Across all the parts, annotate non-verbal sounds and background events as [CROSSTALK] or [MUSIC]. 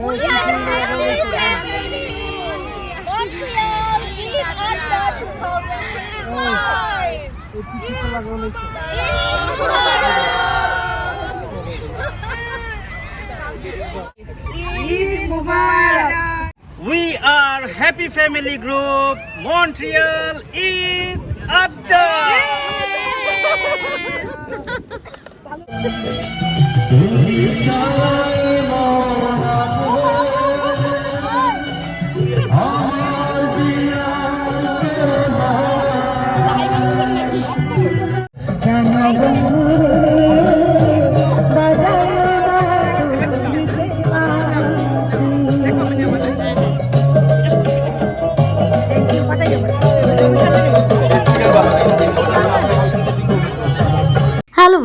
We are happy family. Group Montreal Eid Adda 2025. এই পিছিয়ে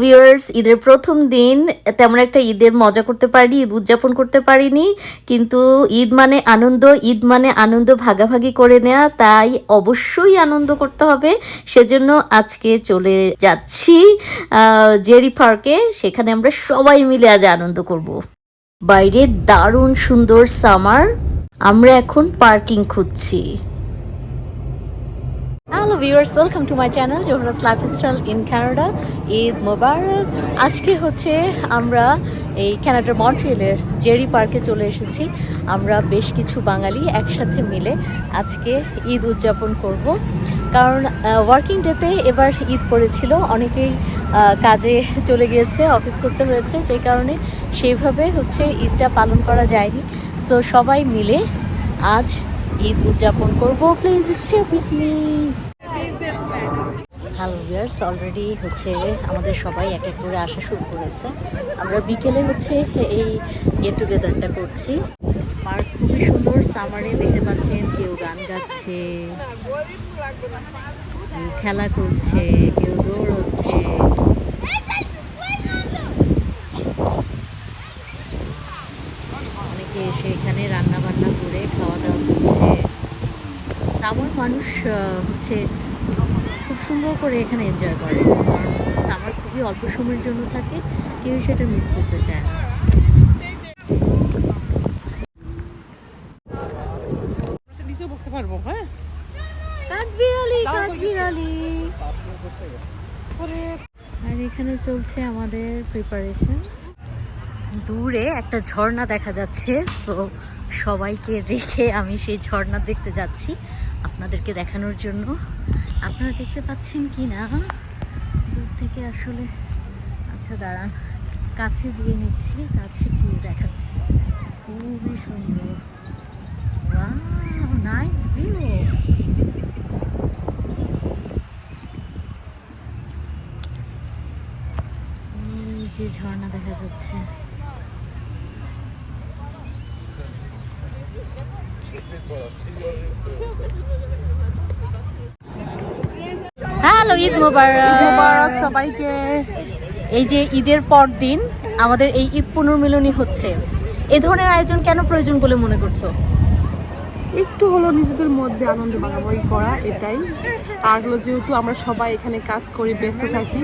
viewers ঈদের প্রথম দিন, তেমন একটা ঈদের মজা করতে পারিনি, ঈদ উদযাপন করতে পারিনি, কিন্তু ঈদ মানে আনন্দ, ঈদ মানে আনন্দ ভাগাভাগি করে নেওয়া তাই অবশ্যই আনন্দ করতে হবে। সেজন্য আজকে চলে যাচ্ছি জেরি পার্কে, সেখানে আমরা সবাই মিলে আজ আনন্দ করব। বাইরে দারুণ সুন্দর সামার, আমরা এখন পার্কিং খুঁজছি। Hello viewers welcome to my channel Zohra's lifestyle in Canada Eid মোবারক আজকে হচ্ছে আমরা এই কানাডার মন্ট্রিয়েলের জেরি পার্কে চলে এসেছি। আমরা বেশ কিছু বাঙালি একসাথে মিলে আজকে ঈদ উদযাপন করব। কারণ ওয়ার্কিং ডেতে এবার ঈদ পড়েছিল, অনেকেই কাজে চলে গিয়েছে অফিস করতে হয়েছে, যে কারণে সেইভাবে হচ্ছে ঈদটা পালন করা যায়নি। সো সবাই মিলে আজ ঈদ উদযাপন করব। Please stay with me hello viewers already হচ্ছে আমাদের সবাই এক এক করে আসা শুরু করেছে। আমরা বিকেলে হচ্ছে এই গেট টুগেদারটা করছি। পার্ক খুবই সুন্দর সামারে দেখতে পাচ্ছেন কেউ গান গাচ্ছে খেলা করছে, কেউ দৌড়চ্ছে। অনেকে এসে এখানে রান্না বান্না করে খাওয়া দাওয়া করছে সামার মানুষ হচ্ছে খুব সুন্দর করে এখানে এনজয় করে। সামার খুবই অল্প সময়ের জন্য থাকে কেউ সেটা মিস করতে চায় না। বসতে পারব হ্যাঁ? কাঠবিড়ালি? কাঠবিড়ালি। আর। এখানে চলছে আমাদের প্রিপারেশন দূরে একটা ঝর্ণা দেখা যাচ্ছে সো সবাইকে রেখে আমি সেই ঝর্ণা দেখতে যাচ্ছি। আপনাদেরকে দেখানোর জন্য। আপনারা দেখতে পাচ্ছেন কি না দূর থেকে আসলে আচ্ছা দাঁড়ান। কাছে গিয়ে নিচ্ছি, কাছে গিয়ে দেখাচ্ছি। খুবই সুন্দর। Nice view. যে ঝর্ণা দেখা যাচ্ছে। হ্যালো ঈদ মোবারক মোবারক সবাইকে। এই যে ঈদের পর দিন আমাদের এই ঈদ পুনর্মিলনী হচ্ছে। এ ধরনের আয়োজন কেন প্রয়োজন বলে মনে করছ? একটু হলো নিজেদের মধ্যে আনন্দ ভাগাভাগি করা এটাই। আর হলো যেহেতু আমরা সবাই এখানে কাজ করি ব্যস্ত থাকি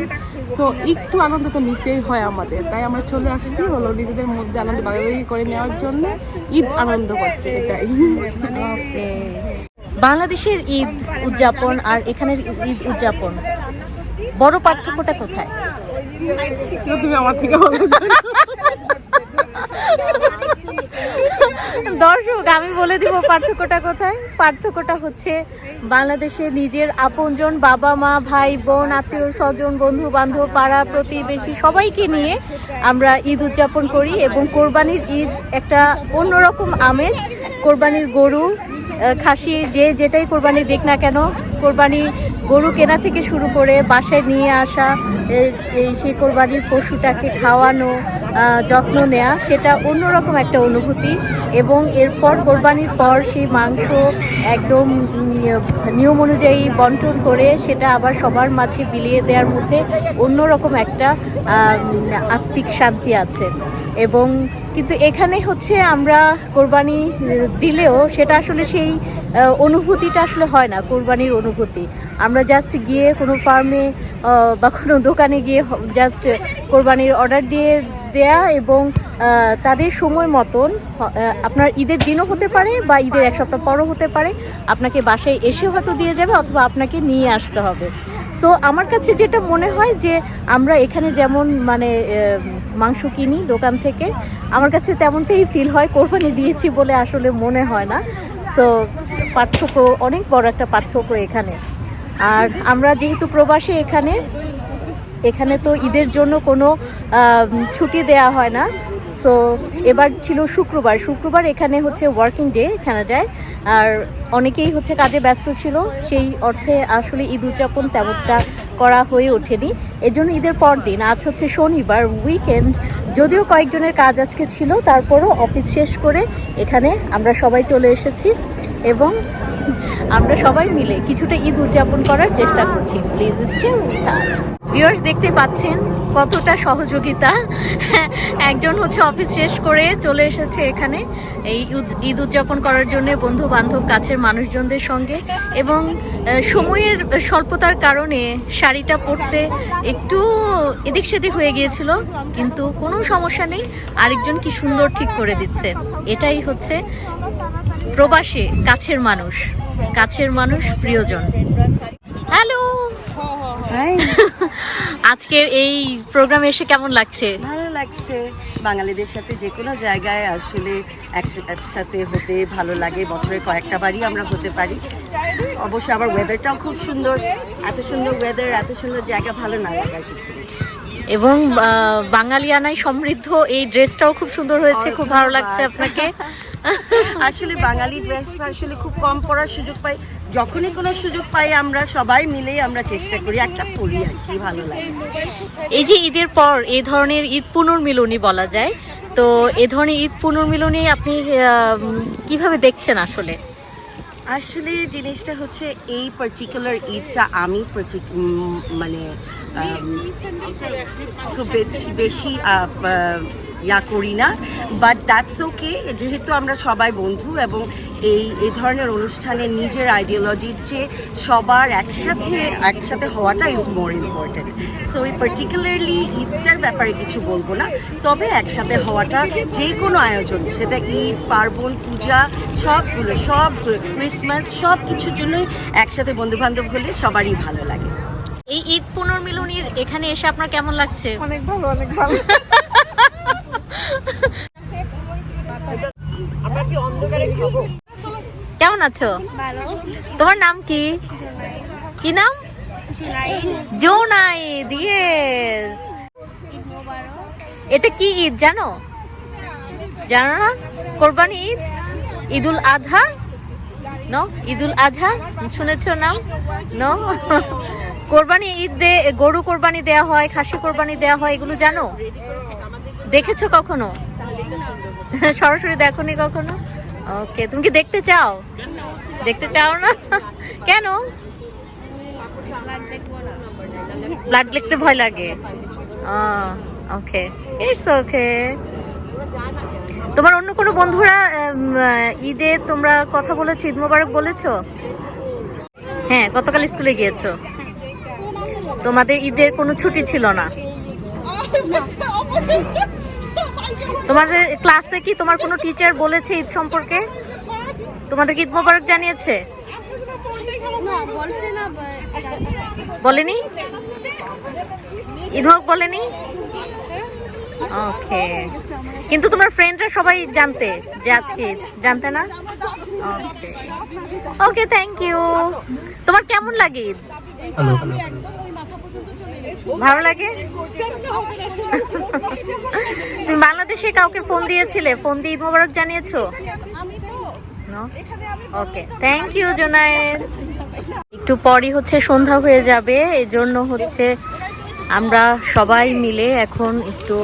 সো একটু আনন্দ তো নিতেই হয় আমাদের। তাই আমরা চলে আসছি হলো নিজেদের মধ্যে আনন্দ ভাগাভাগি করে নেওয়ার জন্য ঈদ আনন্দ করতে এটাই। বাংলাদেশের ঈদ উদযাপন আর এখানের ঈদ উদযাপন বড় পার্থক্যটা কোথায়? তুমি আমার থেকে ভালো জানো। দর্শক, আমি বলে দিব পার্থক্যটা কোথায়? পার্থক্যটা হচ্ছে বাংলাদেশে নিজের আপনজন বাবা মা, ভাই, বোন, আত্মীয়, স্বজন বন্ধু বান্ধব পাড়া, প্রতিবেশী সবাইকে নিয়ে আমরা ঈদ উদযাপন করি এবং কোরবানির ঈদ একটা অন্যরকম আমেজ। কোরবানির গরু খাসি যে যেটাই কোরবানি দিক না কেন, কোরবানি গরু কেনা থেকে শুরু করে বাসায় নিয়ে আসা সেই কোরবানির পশুটাকে খাওয়ানো যত্ন নেওয়া সেটা অন্যরকম একটা অনুভূতি। এবং এরপর কোরবানির পর সেই মাংস একদম নিয়ম অনুযায়ী বন্টন করে সেটা আবার সবার মাঝে বিলিয়ে দেওয়ার মধ্যে অন্যরকম একটা আত্মিক শান্তি আছে। এবং কিন্তু এখানে হচ্ছে আমরা কোরবানি দিলেও সেটা আসলে সেই অনুভূতিটা আসলে হয় না, কোরবানির অনুভূতি। আমরা জাস্ট গিয়ে কোনো ফার্মে বা কোনো দোকানে গিয়ে জাস্ট কোরবানির অর্ডার দিয়ে দেয়া এবং তাদের সময় মতন আপনার ঈদের দিনও হতে পারে বা ঈদের এক সপ্তাহ পরও হতে পারে, আপনাকে বাসায় এসে হয়তো দিয়ে যাবে অথবা আপনাকে নিয়ে আসতে হবে। সো আমার কাছে যেটা মনে হয় যে আমরা এখানে যেমন মানে মাংস কিনি দোকান থেকে, আমার কাছে তেমনটাই ফিল হয়, কোরবানি দিয়েছি বলে আসলে মনে হয় না। সো পার্থক্য, অনেক বড় একটা পার্থক্য এখানে। আর আমরা যেহেতু প্রবাসী এখানে এখানে তো ঈদের জন্য কোনো ছুটি দেয়া হয় না। সো এবার ছিল শুক্রবার। শুক্রবার এখানে হচ্ছে ওয়ার্কিং ডে কানাডায়। আর অনেকেই হচ্ছে কাজে ব্যস্ত ছিল। সেই অর্থে আসলে ঈদ উদযাপন তেমনটা করা হয়ে ওঠেনি। এজন্য ঈদের পর দিন আজ হচ্ছে শনিবার উইকেন্ড যদিও কয়েকজনের কাজ আজকে ছিল, তারপরও অফিস শেষ করে এখানে আমরা সবাই চলে এসেছি। এবং আমরা সবাই মিলে কিছুটা ঈদ উদযাপন করার চেষ্টা করছি। Please stay with us viewers দেখতে পাচ্ছেন কতটা সহযোগিতা। একজন হচ্ছে অফিস শেষ করে চলে এসেছে এখানে এই ঈদ উদযাপন করার জন্য বন্ধু বান্ধব কাছের মানুষজনদের সঙ্গে এবং সময়ের স্বল্পতার কারণে শাড়িটা পরতে একটু এদিক সেদিক হয়ে গিয়েছিল, কিন্তু কোনো সমস্যা নেই। আরেকজন কি সুন্দর ঠিক করে দিচ্ছে। এটাই হচ্ছে প্রবাসী কাছের মানুষ। কাছের মানুষ প্রিয়জন। হ্যালো! আজকের এই প্রোগ্রামে এসে কেমন লাগছে? ভালো লাগছে। বাঙালিদের সাথে যে কোনো জায়গায় আসলে একসা- একসাথে হতে ভালো লাগে। বছরে কয়েকটা বারই আমরা হতে পারি। অবশ্য আবার ওয়েদারটাও খুব সুন্দর। এত সুন্দর ওয়েদার এত সুন্দর জায়গা ভালো না লাগার কিছু এবং বাঙালিয়ানায় সমৃদ্ধ এই ড্রেসটাও খুব সুন্দর হয়েছে। খুব ভালো লাগছে আপনাকে। [LAUGHS] আসলে বাঙালি ড্রেস আসলে খুব কম পরার সুযোগ পাই। যখনই কোনো সুযোগ পাই আমরা সবাই মিলেই আমরা চেষ্টা করি একটা পরি আর কি ভালো লাগে। এই যে ঈদের পর এই ধরনের ঈদ পুনর্মিলনী বলা যায় তো এ ধরনের ঈদ পুনর্মিলনী আপনি কীভাবে দেখছেন আসলে? আসলে জিনিসটা হচ্ছে এই পার্টিকুলার ঈদটা আমি মানে খুব বেশি বেশি ইয়া করি না বাট দ্যাটস ওকে যেহেতু আমরা সবাই বন্ধু এবং এই এই ধরনের অনুষ্ঠানে নিজের আইডিওলজির চেয়ে সবার একসাথে একসাথে হওয়াটা ইজ মোর ইম্পর্ট্যান্ট সো এই পার্টিকুলারলি ঈদটার ব্যাপারে কিছু বলব না তবে একসাথে হওয়াটা যে কোনো আয়োজন সেটা ঈদ পার্বণ পূজা সবগুলো সব ক্রিসমাস সব কিছুর জন্যই একসাথে বন্ধু বান্ধব হলে সবারই ভালো লাগে। এই ঈদ পুনর্মিলনীর এখানে এসে আপনার কেমন লাগছে? অনেক ভালো অনেক ভালো [LAUGHS] আমরা কি অন্ধকারে খাব কেমন আছো? তোমার নাম কি? কি নাম? জোনাইদ ইয়েস এটা কি ঈদ, জানো? জানো না? কোরবানি ঈদ? ঈদুল আধা? নো ঈদুল আধা? শুনেছো নাম নো কোরবানি ঈদ দে গরু কোরবানি দেয়া হয়, খাসি কোরবানি দেয়া হয়, এগুলো জানো? দেখেছ কখনো? সরাসরি দেখোনি কখনো? ওকে তুমি কি দেখতে চাও? দেখতে চাও না? কেন? ব্লাড দেখতে ভয় লাগে। ওকে ইটস ওকে তোমার অন্য কোনো বন্ধুরা ঈদে তোমরা কথা বলেছ, ঈদ মোবারক বলেছ? হ্যাঁ গতকাল স্কুলে গিয়েছো। তোমাদের ঈদের কোনো ছুটি ছিল না? তোমাদের ক্লাসে কি তোমার কোনো টিচার বলেছে ঈদ সম্পর্কে? তোমাদের ঈদ মোবারক জানিয়েছে? বলেনি? ঈদ হোক বলেনি? ওকে কিন্তু তোমার ফ্রেন্ডরা সবাই জানতে যে আজকে ঈদ। জানতে না? ওকে ওকে থ্যাংক ইউ তোমার কেমন লাগে ঈদ? ভালো লাগে? তুমি বাংলাদেশে কাউকে ফোন দিয়েছিলে? ফোন দিয়ে ঈদ মোবারক জানিয়েছো? ওকে থ্যাংক ইউ জোনায়েদ একটু পরই হচ্ছে সন্ধ্যা হয়ে যাবে, এজন্য হচ্ছে আমরা সবাই মিলে এখন একটু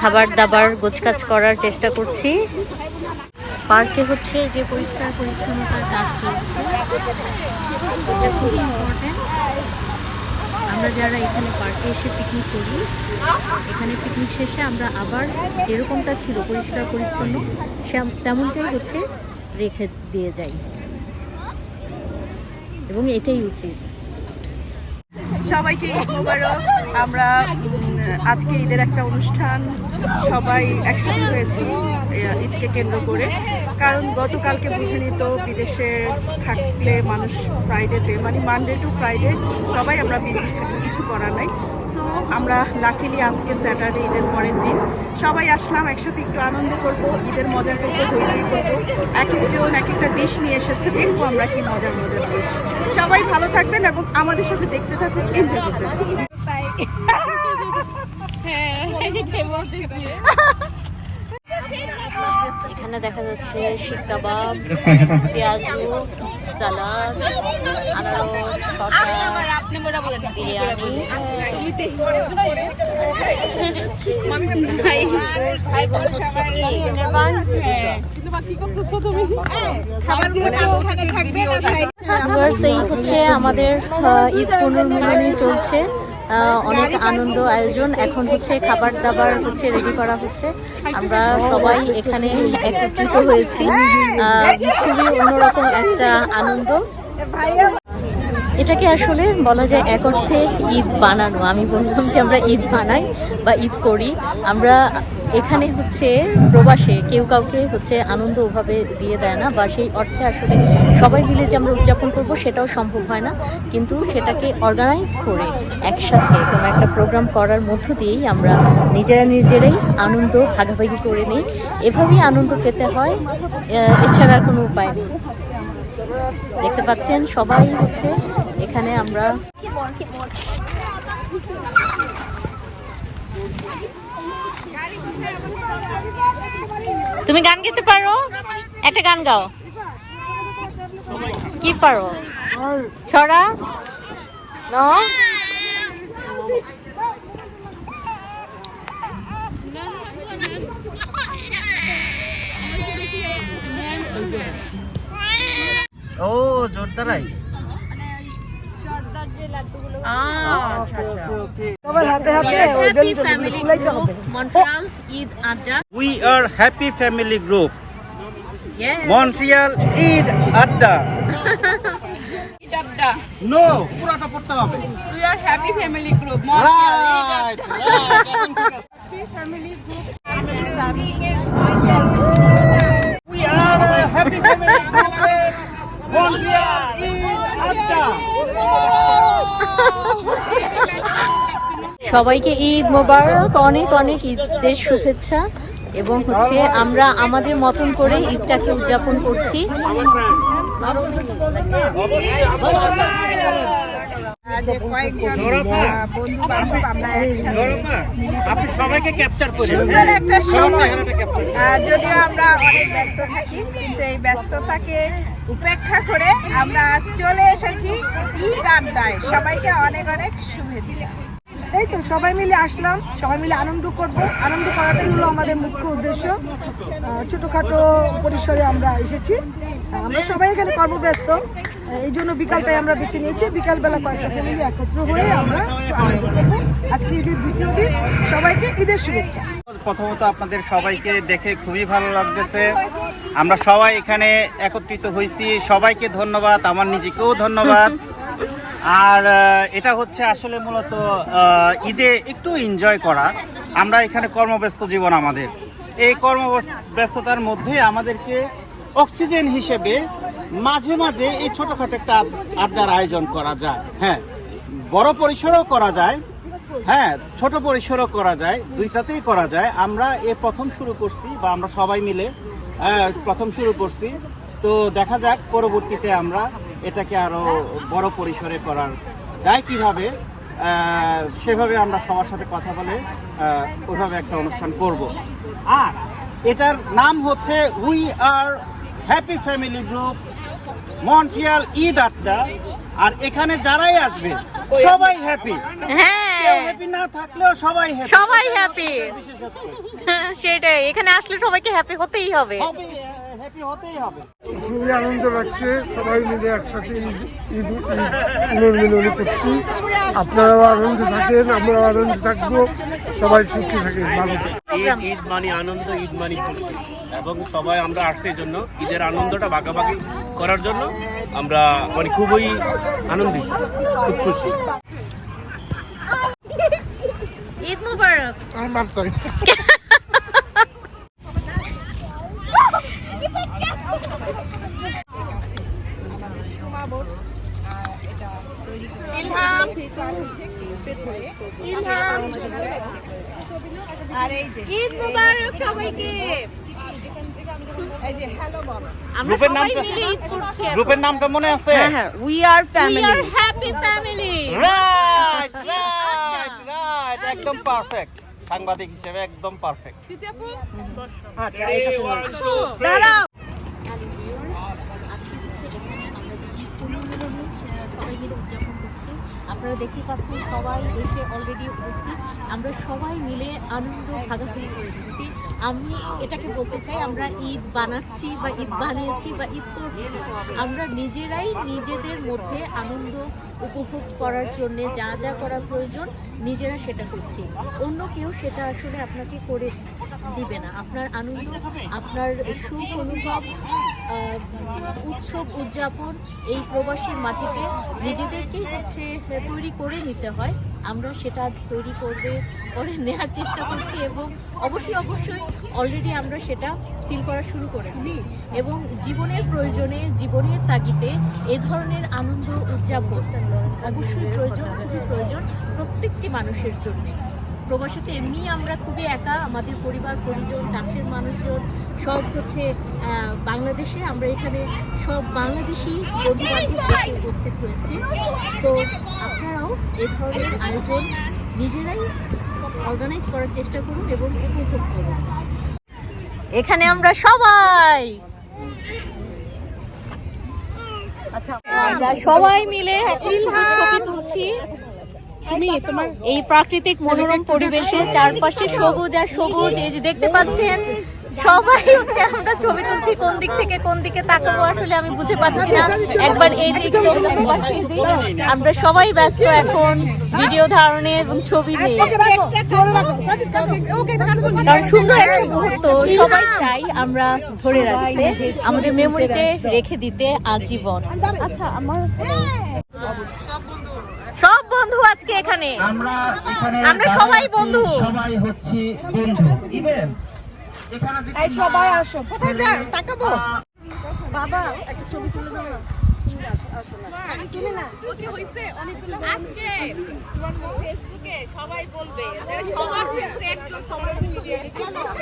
খাবার দাবার গোছকাছ করার চেষ্টা করছি। পার্কে হচ্ছে যে পরিষ্কার পরিচ্ছন্নতার কাজ চলছে। এটা খুব ইম্পর্টেন্ট আমরা যারা এখানে পার্কে এসে পিকনিক করি এখানে পিকনিক শেষে আমরা আবার যেরকমটা ছিল পরিষ্কার পরিচ্ছন্ন সে- তেমনটাই হচ্ছে রেখে দিয়ে যাই। এবং এটাই উচিত। সবাইকে আমরা আজকে ঈদের একটা অনুষ্ঠান সবাই একসাথে হয়েছি। ঈদকে কেন্দ্র করে। কারণ গতকালকে বুঝে নিত বিদেশে থাকলে মানুষ ফ্রাইডেতে মানে মানডে টু ফ্রাইডে সবাই আমরা বিজি থাকি কিছু করার নাই। সো আমরা লাকিলি আজকে স্যাটারডে ঈদের পরের দিন সবাই আসলাম একসাথে একটু আনন্দ করব ঈদের মজা করব হইচই করব এক একজন এক একটা ডিশ নিয়ে এসেছে দেখব আমরা কি মজার মজার ডিশ সবাই ভালো থাকবেন এবং আমাদের সাথে দেখতে থাকুন এনজয় করতে থাকুন। [LAUGHS] [LAUGHS] [LAUGHS] এখানে দেখা যাচ্ছে শিক কাবাব পেঁয়াজু সালাদ আনারস শসা বিরিয়ানি। এবং হচ্ছে cake। এই হচ্ছে আমাদের আহ, ঈদ পুনর্মিলনী চলছে। অনেক আনন্দ আয়োজন। এখন হচ্ছে খাবার দাবার হচ্ছে রেডি করা হচ্ছে। আমরা সবাই এখানে একত্রিত হয়েছি। খুবই অন্যরকম একটা আনন্দ। এটাকে আসলে বলা যায় এক অর্থে ঈদ বানানো। আমি বললাম যে আমরা ঈদ বানাই বা ঈদ করি। আমরা এখানে হচ্ছে প্রবাসে কেউ কাউকে হচ্ছে আনন্দ ওভাবে দিয়ে দেয় না বা সেই অর্থে আসলে সবাই মিলে যে আমরা উদযাপন করব সেটাও সম্ভব হয় না। কিন্তু সেটাকে অর্গানাইজ করে একসাথে কোনো একটা প্রোগ্রাম করার মধ্য দিয়েই আমরা নিজেরা নিজেরাই আনন্দ ভাগাভাগি করে নিই। এভাবেই আনন্দ পেতে হয়। এছাড়া কোনো উপায় নেই। দেখতে পাচ্ছেন সবাই হচ্ছে এখানে আমরা তুমি গান গাইতে পারো? একটা গান গাও। কি পারো? ছড়া? ন? ও, জোরদার rice happy family group Montreal Eid Adda we are happy family group. Montreal Eid Adda no পুরাটা পড়তে হবে। We are happy family group. Right we are happy family group Montreal Eid Adda সবাইকে ঈদ মোবারক, অনেক অনেক ঈদের শুভেচ্ছা। এবং হচ্ছে আমরা আমাদের মতন করে ঈদটাকে উদযাপন করছি। সবাইকে ক্যাপচার একটা সময়। যদিও আমরা অনেক ব্যস্ত থাকি কিন্তু এই ব্যস্ততাকে উপেক্ষা করে আমরা আজ চলে এসেছি ঈদ আড্ডায়। সবাইকে অনেক অনেক শুভেচ্ছা। এই তো সবাই মিলে আসলাম। সবাই মিলে আনন্দ করব। আনন্দ করাটাই হলো আমাদের মুখ্য উদ্দেশ্য। ছোটোখাটো পরিসরে আমরা এসেছি। আমরা সবাই এখানে কর্মব্যস্ত। এই জন্য বিকালটাই আমরা বেছে নিয়েছি। বিকালবেলা কয়েকটা ফ্যামিলি একত্র হয়ে আমরা আনন্দ আজকে ঈদের দ্বিতীয় দিন। সবাইকে ঈদের শুভেচ্ছা। প্রথমত আপনাদের সবাইকে দেখে খুবই ভালো লাগতেছে। আমরা সবাই এখানে একত্রিত হয়েছি। সবাইকে ধন্যবাদ। আমার নিজেকেও ধন্যবাদ। আর এটা হচ্ছে আসলে মূলত ঈদে একটু এনজয় করা। আমরা এখানে কর্মব্যস্ত জীবন আমাদের। এই কর্মব্যস্ততার মধ্যে আমাদেরকে অক্সিজেন হিসেবে মাঝে মাঝে এই ছোটোখাটো একটা আড্ডার আয়োজন করা যায়। হ্যাঁ বড় পরিসরেও করা যায়। হ্যাঁ ছোট পরিসরও করা যায়। দুইটাতেই করা যায়। আমরা এ প্রথম শুরু করছি বা আমরা সবাই মিলে প্রথম শুরু করছি। তো দেখা যাক, পরবর্তীতে আমরা এটাকে আরও বড় পরিসরে করার যায় কীভাবে। সেভাবে আমরা সবার সাথে কথা বলে ওইভাবে একটা অনুষ্ঠান করব। আর এটার নাম হচ্ছে we are happy family group Montreal Eid Adda আর এখানে যারাই আসবে সবাই হ্যাপি হ্যাঁ। হ্যাপি না থাকলেও সবাই হ্যাপি সবাই হ্যাপি [LAUGHS] সেটাই এখানে আসলে সবাইকে হ্যাপি হতেই হবে। হ্যাপি হতেই হবে খুবই আনন্দ লাগছে সবাই মিলে একসাথে ঈদ করছি। আপনারাও আনন্দে থাকেন আমরাও আনন্দে থাকব সবাই সুখী থাকেন ভালো ঈদ ঈদ মানে আনন্দ ঈদ মানে খুশি। এবং সবাই আমরা আসছি জন্য ঈদের আনন্দটা ভাগাভাগি করার জন্য আমরা মানে খুবই আনন্দিত খুব খুশি। ঈদ মুবারক। আমার ঈদ মুবারক সবাইকে। আমরা গ্রুপের নামটা- মিলে ঈদ গ্রুপের নামটা মনে আছে? হ্যাঁ হ্যাঁ we are we family R happy family right right right একদম পারফেক্ট সাংবাদিক হিসেবে একদম পারফেক্ট দাঁড়াও। আপনারা দেখতে পাচ্ছেন সবাই এসে অলরেডি উপস্থিত। আমরা সবাই মিলে আনন্দ ভাগাভাগি করে দিচ্ছি। আমি এটাকে বলতে চাই, আমরা ঈদ বানাচ্ছি বা ঈদ বানিয়েছি বা ঈদ করছি, আমরা নিজেরাই নিজেদের মধ্যে আনন্দ উপভোগ করার জন্য যা যা করা প্রয়োজন, নিজেরা সেটা করছি। অন্য কেউ সেটা আসলে আপনাকে করে দিবে না। আপনার আনন্দ, আপনার সুখ অনুভব উৎসব উদযাপন এই প্রবাসীর মাটিতে নিজেদেরকেই হচ্ছে তৈরি করে নিতে হয়। আমরা সেটা আজ তৈরি করবে করে নেওয়ার চেষ্টা করছি এবং অবশ্যই অবশ্যই অলরেডি আমরা সেটা ফিল করা শুরু করেছি এবং জীবনের প্রয়োজনে, জীবনের তাগিদে এ ধরনের আনন্দ উদযাপন অবশ্যই প্রয়োজন প্রয়োজন প্রত্যেকটি মানুষের জন্যে। প্রবাসীতে এমনি আমরা খুবই একা, আমাদের পরিবার, পরিজন, কাছের মানুষজন, সব হচ্ছে বাংলাদেশে। আমরা এখানে সব বাংলাদেশি উপস্থিত হয়েছি। তো আপনারাও এ ধরনের আয়োজন নিজেরাই অর্গানাইজ করার চেষ্টা করুন এবং উপভোগ করুন। এখানে আমরা সবাই আমরা সবাই মিলে এখন শুধু ছবি তুলছি এই প্রাকৃতিক মনোরম পরিবেশে চারপাশে সবুজ আর সবুজ এই যে দেখতে পাচ্ছেন সবাই হচ্ছে আমরা ছবি তুলছি কোন দিক থেকে কোন দিকে তাকাবো আসলে আমি বুঝে পাচ্ছি না। একবার এই দিক দিক। আমরা সবাই ব্যস্ত এখন ভিডিও ধারণে এবং ছবি নিয়ে। কারণ সুন্দর একটা মুহূর্ত সবাই চাই আমরা ধরে রাখতে। আমাদের মেমোরিতে রেখে দিতে আজীবন। আচ্ছা আমার সব বন্ধু আজকে এখানে। আমরা এখানে আমরা সবাই বন্ধু। সবাই হচ্ছে বন্ধু। ইভেন এই সবাই আসো। কোথায় যাও? তাকাবো? বাবা একটা ছবি তুলে দাও। না। তুমি না। আজকে ফেসবুকে সবাই বলবে সবার ফেসবুকে একদম সবার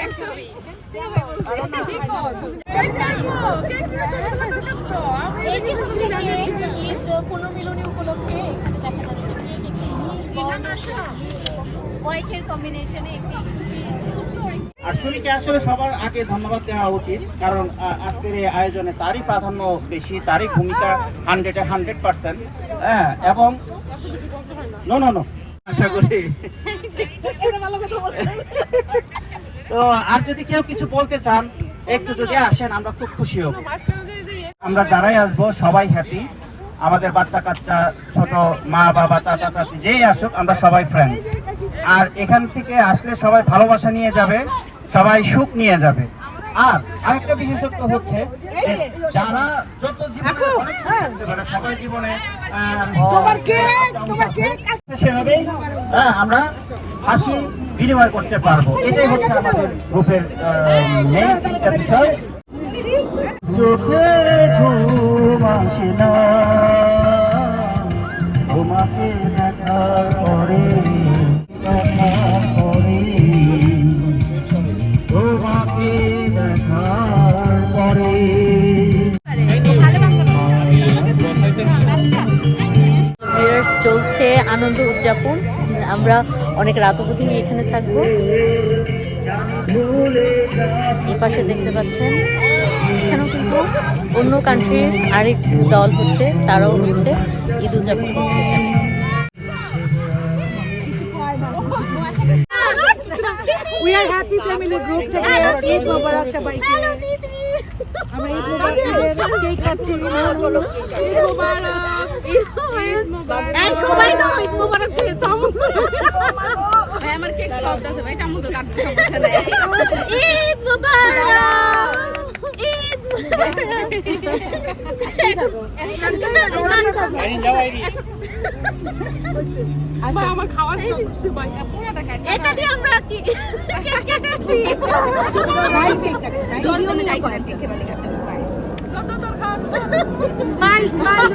এক ছবি। এই যে হচ্ছে পুনর্মিলনী উপলক্ষে এখানে দেখা যাচ্ছে কেক একটি নীল বর্ণের হোয়াইটের কম্বিনেশনে আসলে সবার আগে ধন্যবাদ দেওয়া উচিত, কারণ আজকের এই আয়োজনে তারই প্রাধান্য বেশি, তারই ভূমিকা হান্ড্রেডে হান্ড্রেড পার্সেন্ট হ্যাঁ এবং নো নো নো আশা করি। তো আর যদি কেউ কিছু বলতে চান, একটু যদি আসেন, আমরা খুব খুশি হব। আমরা যারাই আসব, সবাই হ্যাপি আমাদের বাচ্চা কাচ্চা ছোট মা বাবা চাচা চাচি যেই আসুক আমরা সবাই ফ্রেন্ড আর এখান থেকে আসলে সবাই ভালোবাসা নিয়ে যাবে সবাই সুখ নিয়ে যাবে। আর আরেকটা বিশেষত্ব হচ্ছে যারা যত জীবনে পারে, সবাই জীবনে সেভাবেই আমরা হাসি বিনিময় করতে পারব। এটাই হচ্ছে আমাদের গ্রুপের মেইন বিষয়। চোখে ঘুম আসে না। চলছে আনন্দ উদযাপন। আমরা অনেক রাত অবধি এখানে থাকব। এ পাশে দেখতে পাচ্ছেন। অন্য কান্ট্রির আরেক দল হচ্ছে তারাও হচ্ছে ঈদ উদযাপন করছে থেকে ঈদ মোবারক সবাইকে। আমরা ঈদ মোবারক কেক কাটছি চলো ঈদ মোবারক। এই সবাই দাও ঈদ মোবারক দিয়ে চামচ। ভাই আমার কেক সব আছে। ভাই তো কাটতে সমস্যা নাই। ঈদ মোবারক ঈদ মোবারক যাও আইরি ভাই আমার খাওয়ার এটা দিয়ে আমরা কি কেটেছি যত তোর খাওয়ার স্মাইল স্মাইল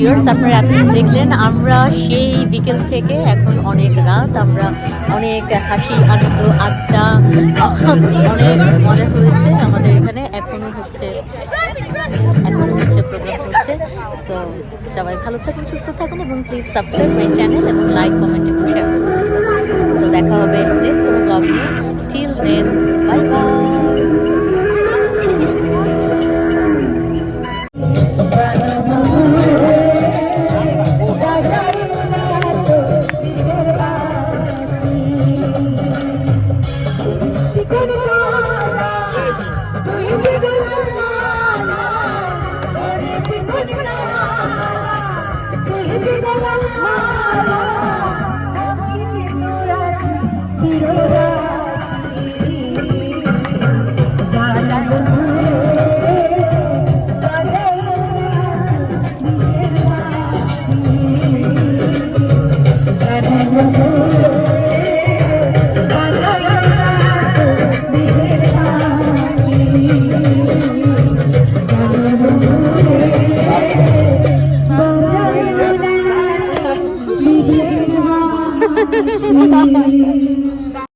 ভিউয়ার্স আপনারা এতদিন দেখলেন, আমরা সেই বিকেল থেকে এখন অনেক রাত, আমরা অনেক হাসি, আনন্দ, আড্ডা অনেক মজা হয়েছে আমাদের এখানে। এখনও হচ্ছে এখনও হচ্ছে প্রোগ্রাম চলছে। সো সবাই ভালো থাকুন, সুস্থ থাকুন এবং প্লিজ সাবস্ক্রাইব মাই চ্যানেল এবং লাইক কমেন্ট এবং শেয়ার তো দেখা হবে নেক্সট কোনো ব্লগ নিয়ে। Till then bye bye